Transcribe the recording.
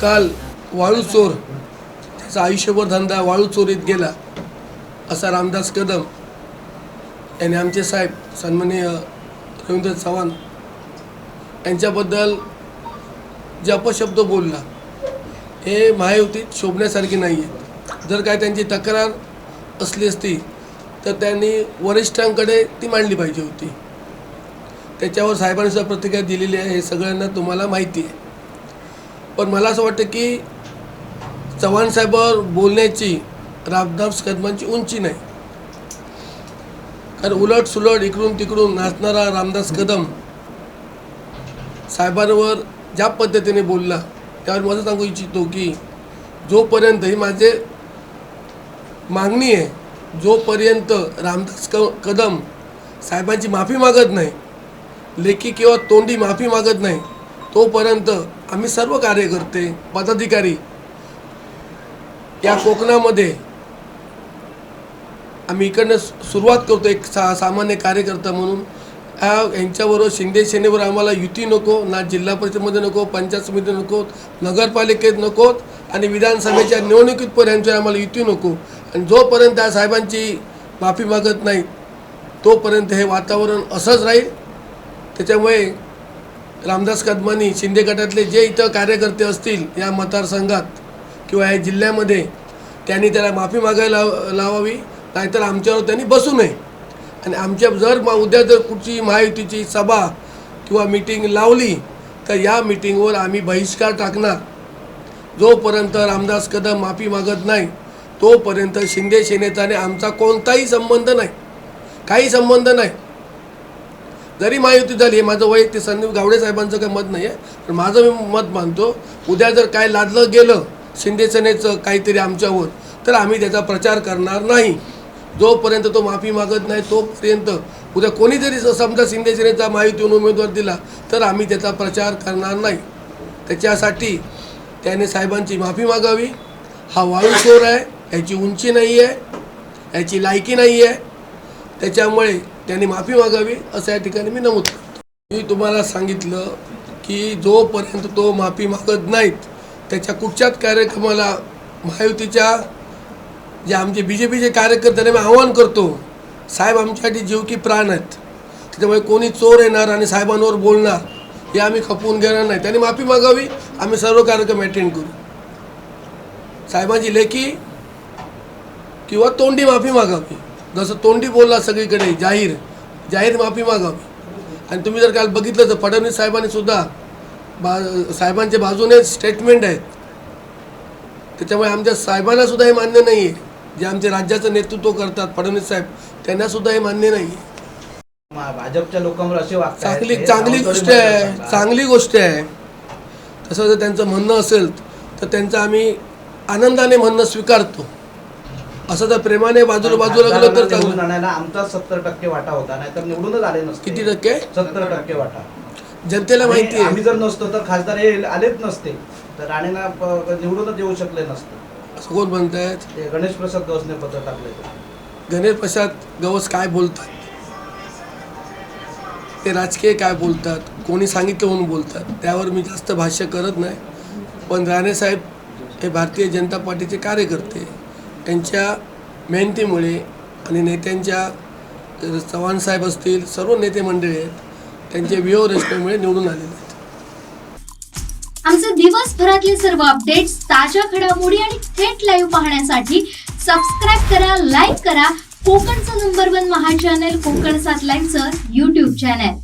काल वाळू चोर त्याचा आयुष्यभर धंदा वाळू चोरीत गेला असा रामदास कदम यांनी आमचे साहेब सन्माननीय रवींद्र चव्हाण यांच्याबद्दल जे अपशब्द बोलला हे महायुतीत शोभण्यासारखे नाही आहेत जर काय त्यांची तक्रार असली असती तर त्यांनी वरिष्ठांकडे ती मांडली पाहिजे होती. त्याच्यावर साहेबांनी सुद्धा प्रतिक्रिया दिलेली आहे हे सगळ्यांना तुम्हाला माहिती आहे. पण मला असं वाटतं की चव्हाण साहेबांवर बोलण्याची रामदास कदमांची उंची नाही. कारण उलट सुलट इकडून तिकडून नाचणारा रामदास कदम साहेबांवर ज्या पद्धतीने बोलला त्यावर माझं सांगू इच्छितो की जोपर्यंत ही माझे मागणी आहे जोपर्यंत रामदास क कदम साहेबांची माफी मागत नाही लेखी किंवा तोंडी माफी मागत नाही तोपर्यंत आम्ही सर्व कार्यकर्ते पदाधिकारी या कोकणामध्ये आम्ही इकडनं सुरुवात करतो एक सा सामान्य कार्यकर्ता म्हणून. ह्या यांच्याबरोबर शिंदे सेनेवर आम्हाला युती नको ना जिल्हा परिषदमध्ये नको पंचायत समिती नको नगरपालिकेत नकोत आणि विधानसभेच्या निवडणुकीत पण यांच्यावर आम्हाला युती नको. आणि जोपर्यंत त्या साहेबांची माफी मागत नाही तोपर्यंत हे वातावरण असंच राहील. त्याच्यामुळे रामदास कदमानी शिंदे गटातले जे इथं कार्यकर्ते असतील या मतदारसंघात किंवा या जिल्ह्यामध्ये त्यांनी त्याला माफी मागायला लाव- लावावी नाहीतर आमच्यावर त्यांनी बसू नये. आणि आमच्या जर मा- उद्या जर कुठची महायुतीची सभा किंवा मिटिंग लावली तर या मिटिंगवर आम्ही बहिष्कार टाकणार. जोपर्यंत रामदास कदम माफी मागत नाही तोपर्यंत शिंदे सेनेचा आणि आमचा कोणताही संबंध नाही. काही संबंध नाही. जरी महायुती झाली हे माझं वैयक्तिक संदीप गावडे साहेबांचं काही मत नाही आहे पण माझं मी मत मानतो उद्या जर काय लादलं गेलं शिंदे सेनेचं काहीतरी आमच्यावर तर आम्ही त्याचा प्रचार करणार नाही. जोपर्यंत तो माफी मागत नाही तोपर्यंत उद्या कोणी जरी समजा शिंदे सेनेचा महायुतीहून उमेदवार दिला तर आम्ही त्याचा प्रचार करणार नाही. त्याच्यासाठी त्याने साहेबांची माफी मागावी. हा वाळू शोर आहे याची उंची नाही आहे याची लायकी नाही आहे त्याच्यामुळे त्यांनी माफी मागावी असं या ठिकाणी मी नमूद करतो. मी तुम्हाला सांगितलं की जोपर्यंत तो माफी मागत नाहीत त्याच्या कुठच्याच कार्यक्रमाला महायुतीच्या जे आमचे बी जे पीचे कार्यकर्त्यांना मी आवाहन करतो साहेब आमच्यासाठी जीव की प्राण आहेत. त्याच्यामुळे कोणी चोर येणार आणि साहेबांवर बोलणार हे आम्ही खपवून घेणार नाही. त्यांनी माफी मागावी आम्ही सर्व कार्यक्रम अटेंड करू. साहेबांची लेखी किंवा तोंडी माफी मागावी. जसं तोंडी बोलला सगळीकडे जाहीर. जाहीर माफी मागावी. आणि तुम्ही जर काल बघितलं तर फडणवीस साहेबांनी सुद्धा बा साहेबांच्या बाजूने स्टेटमेंट आहेत. त्याच्यामुळे आमच्या साहेबांना सुद्धा हे मान्य नाही आहे जे आमचे राज्याचं नेतृत्व करतात फडणवीस साहेब त्यांना सुद्धा हे मान्य नाही भाजपच्या लोकांवर असे चांगली चांगली गोष्ट आहे चांगली गोष्ट आहे. तसं जर त्यांचं म्हणणं असेल तर त्यांचं आम्ही आनंदाने म्हणणं स्वीकारतो. असं जर प्रेमाने बाजूला बाजूला गेलो तर निवडून चांगलं आणायला आमचा सत्तर टक्के वाटा होता नाहीतर निवडूनच आले नसते. किती टक्के? सत्तर टक्के वाटा. जनतेला माहिती आम्ही आहे जर नसतो तर खासदार हे आलेच नसते. तर राणेंना प- निवडूनच येऊ शकले नसते. असं कोण म्हणतायत ते गणेश प्रसाद गवसने पत्र टाकले. गणेश प्रसाद गवस काय बोलतात? ते राजकीय काय बोलतात? कोणी सांगितलं म्हणून बोलतात? त्यावर मी जास्त भाष्य करत नाही. पण राणेसाहेब हे भारतीय जनता पार्टीचे कार्यकर्ते. त्यांच्या मेहनतीमुळे आणि नेत्यांच्या चव्हाणसाहेब चव्हाण साहेब असतील सर्व नेते मंडळी आहेत त्यांच्या व्यूहरचनेमुळे निवडून आलेले आहेत. आमचे दिवसभरातले सर्व अपडेट्स ताज्या घडामोडी आणि थेट लाईव्ह पाहण्यासाठी सबस्क्राईब करा लाईक करा. कोकणचं नंबर वन महा चॅनल कोकण सात लाईनचं युट्यूब चॅनल